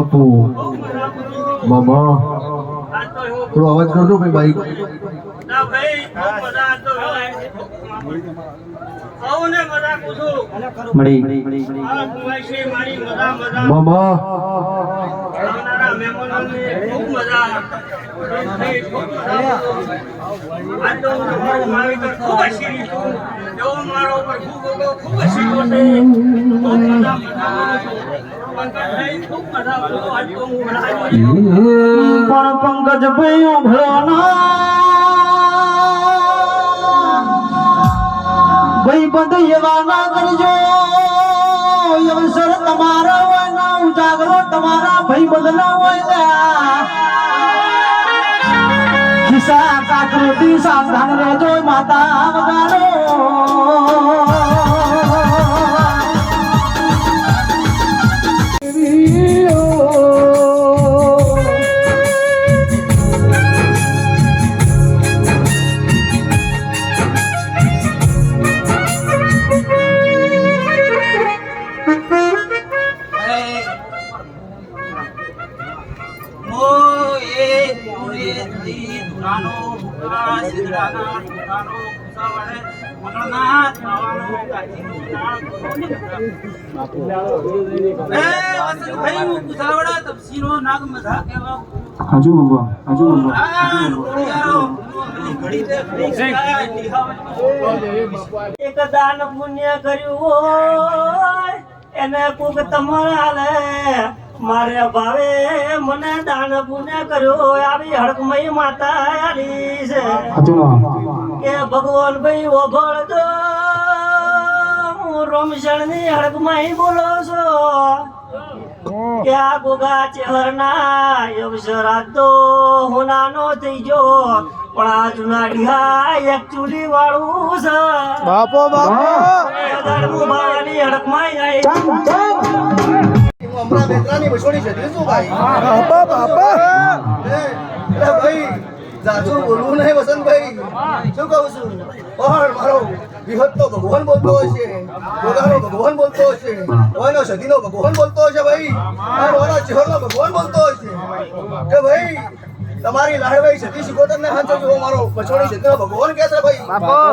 બાપુ મામા. થોડો અવાજ કરજો ભાઈ બાઈક? મામા. ખૂબ ખૂબ પણ પંકજ ભાઈ ભાઈ બધું એવા ના કરજો. અવસર તમારા હોય ના, ઉજાગરો તમારા ભાઈ બદલા હોય ખિસ્સા કાકરોટી સાવધાન રહેજો માતા વગાડો. હજુ બાબા હજુ એક દાન પુણ્ય કર્યું હોય એને કોક તમારા લે મારે ભાવે મને દાન પુણ્ય કર્યો. આવી હડકમય માતા આલી છે. કે ભગવાન ભાઈ ઓભળજો હું રોમશણની હડકમય બોલો છો. કે આ ગોગા ચહેરના અવસર તો હું નાનો થઈ ગયો. પણ આ જુના ડીહા એક ચૂલી વાળું છે. બાપો બાપો. ધર્મ ભાવાની હડકમાં આવી હમણાં બેતરાની વસોડી છે. શું ભાઈ. બાપા બાપા એટલે ભાઈ જાજુ બોલવું નહીં વસંતભાઈ શું કહું છું? પણ મારો. વિહત તો ભગવાન બોલતો હશે. ગોગાનો ભગવાન બોલતો હશે. ઓયનો સદીનો ભગવાન બોલતો હશે ભાઈ. ઓના ચહેરનો ભગવાન બોલતો હશે. કે ભાઈ તમારી લાડવાઈ સતી શિકોતર ને હાથો જેવો મારો. પછોડી સતીનો ભગવાન કે છે ભાઈ.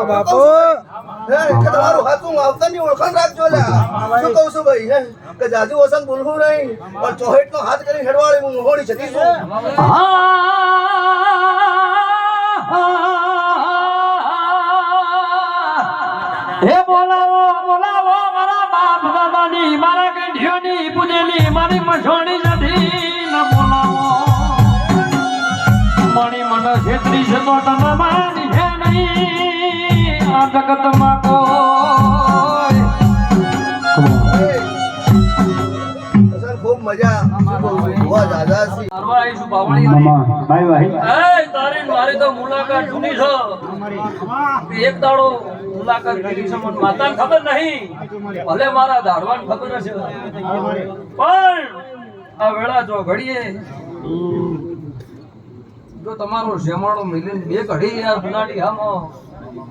બાપો હે કે તમારું હાથું આવતાની ઓળખાણ રાખજો લ્યા. શું કહું છું ભાઈ હે? કે જાજુ ઓસન બોલવું નહીં પણ ચોહેટ નો હાથ કરી હેડવાળી હું મોડી જતી છું. હે બોલાવો બોલાવો મારા બાપ દાદાની મારા ગઢિયોની પૂજેલી મારી મસોણી નથી ન બોલાવો. મણી મને છેતરી છે તો આ જગતમાં કોઈ. છે. છે ખબર નહીં. ભલે મારા દાડવાને ખબર હશે. પણ આ વેળા જો ઘડીએ. જો તમારો શેમાળો મિલીને બે ઘડી યાર ગુનાડી હામો.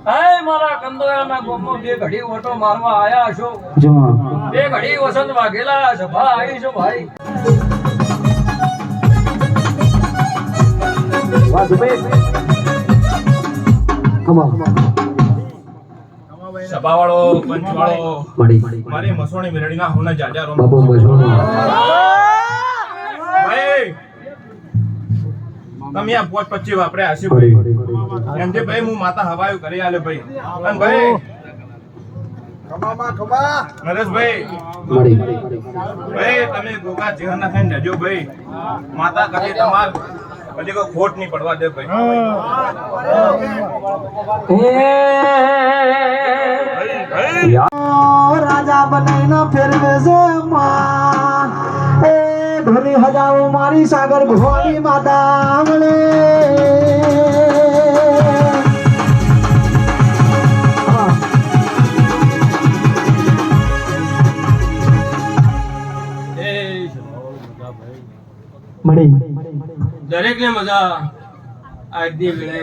હે મારા કંદોયાના ગોમમાં બે ઘડી ઓટો મારવા આયા છો. બે ઘડી વસંત વાઘેલા સભા આવી છો ભાઈ. સભાવાળો પંચવાળો મારી. મસોણી મેળડીના હોના જાજા રોમ. તમે આ પોચ પચી વાપરે આશી ભાઈ એમ જે ભાઈ હું માતા હવાયું કરી આલે ભાઈ. અને ભાઈ નરેશભાઈ ભાઈ તમે ગોગા જીવન ના થઈને જજો ભાઈ. માતા કદી તમાર. પછી કોઈ ખોટ નહીં પડવા દે ભાઈ. રાજા બનાવીને ફેરવે છે માં. હજારો મારી સાગર ભવાની માતા મળી. દરેક ને મજા આજની વેળાએ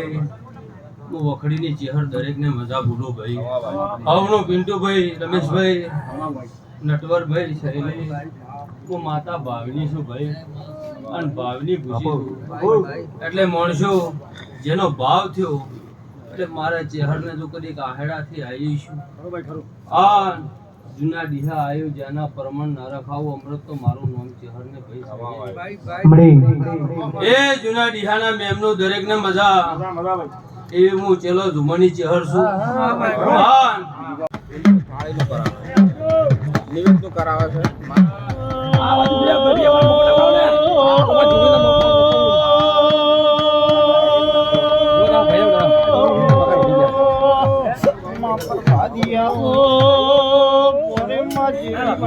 હું વખડીની ચેહર દરેક ને મજા ભૂલો ભાઈ. હવનું પિન્ટુભાઈ રમેશભાઈ નટવરભાઈ શૈલી. હું માતા ભાવની છું ભાઈ. અને ભાવની એટલે માણસો જેનો ભાવ થયો એટલે મારા ચહેરને જો કદી આહેડાથી આવી છું આ જૂના ડીહા આવ્યો જેના પ્રમાણ ન રખાવું અમૃત તો મારું નામ ચહેરને ભાઈ એ જૂના ડીહાના મેમનો દરેકને મજા. એ હું ચેલો ધુમની ચહેર છું. હા કરાવે છે.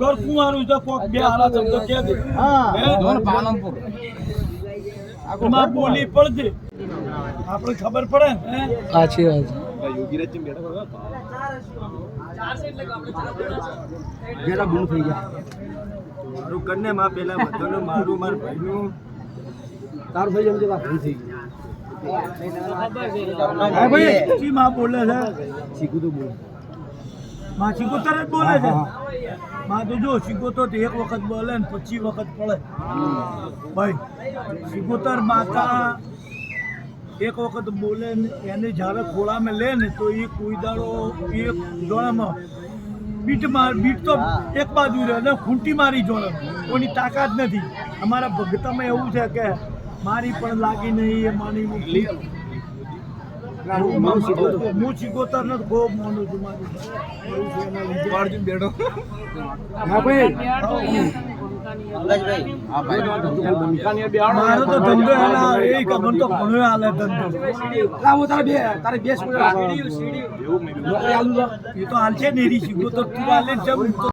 ઘર કુવાનું છે. કોક બે હારા શબ્દ કે દે એમાં બોલી પડશે આપણે ખબર પડે ને હે? મારું કરને માં પેલા બધાનું મારું માર ભાઈનું. તારું થઈ જશે ભૂલ થઈ ગઈ. ભાઈ જી માં બોલે છે. શીખું તો બોલે. માં શીખોતર જ બોલે છે. માં તો જો શીખોતર તો એક વખત બોલે ને પછી વખત પડે. ભાઈ શીખોતર માતા એક વખત બોલે ને એને જ્યારે ખોળામાં લે ને તો એ કોઈ દાડો એક જોડામાં બીટ માર બીટ તો એક બાજુ રહે ને ખૂંટી મારી જોડે. કોઈની તાકાત નથી. અમારા ભગતામાં એવું છે કે મારી પણ લાગી નહીં એ માની હું શીખોતર ને ખૂબ માનું છું મારી એના લીધે. મારો તો ધંધો એના એ ખબર તો ઘણો હાલે ધંધો એ તો હાલ છે ને શીખો તો તું હાલે જ છે હું તો